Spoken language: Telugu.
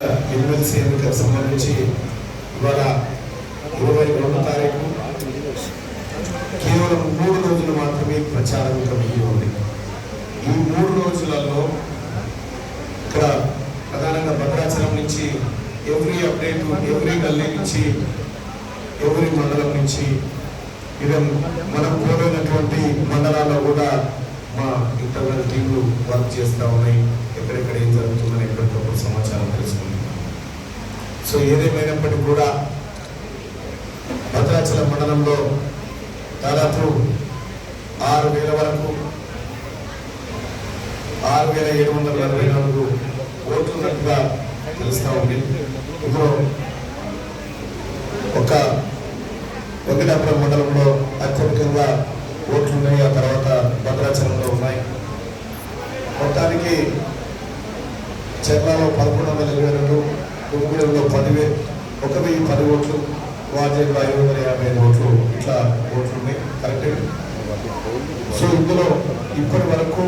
ఎమ్మెల్సీ ఎన్నికలకు సంబంధించి ఇవాళ ఇరవై రెండు తారీఖు కేవలం మూడు రోజులు మాత్రమే ప్రచారం ఇంకా మిగిలి ఉంది. ఈ మూడు రోజులలో ఇక్కడ ప్రధానంగా భద్రాచలం నుంచి ఎవ్రీ అప్డేట్ ఎవ్రీ గల్లీ నుంచి ఎవ్రీ మండలం నుంచి ఈవెన్ మనం కోరినటువంటి మండలాల్లో కూడా మా ఇంటర్నల్ టీంలు వర్క్ చేస్తూ ఉన్నాయి. ఎక్కడెక్కడ ఏం జరుగుతుంది సో ఏదేమైనప్పటికీ కూడా భద్రాచలం మండలంలో దాదాపు ఆరు వేల వరకు ఆరు వేల ఏడు వందల అరవై నాలుగు ఓట్లు ఉన్నట్టుగా తెలుస్తూ ఉంది. ఇందులో ఒక వెంకటాపురం మండలంలో అత్యధికంగా ఓట్లు ఉన్నాయి. ఆ తర్వాత భద్రాచలంలో ఉన్నాయి. మొత్తానికి చెర్లలో పదకొండు వందల ఇరవై రెండు కుంగూరులో పదివే ఒక వెయ్యి పది ఓట్లు వాజేలో ఐదు వందల యాభై ఐదు ఓట్లు ఇట్లా ఓట్లు ఉన్నాయి కరెక్ట్ సో ఇందులో ఇప్పటి వరకు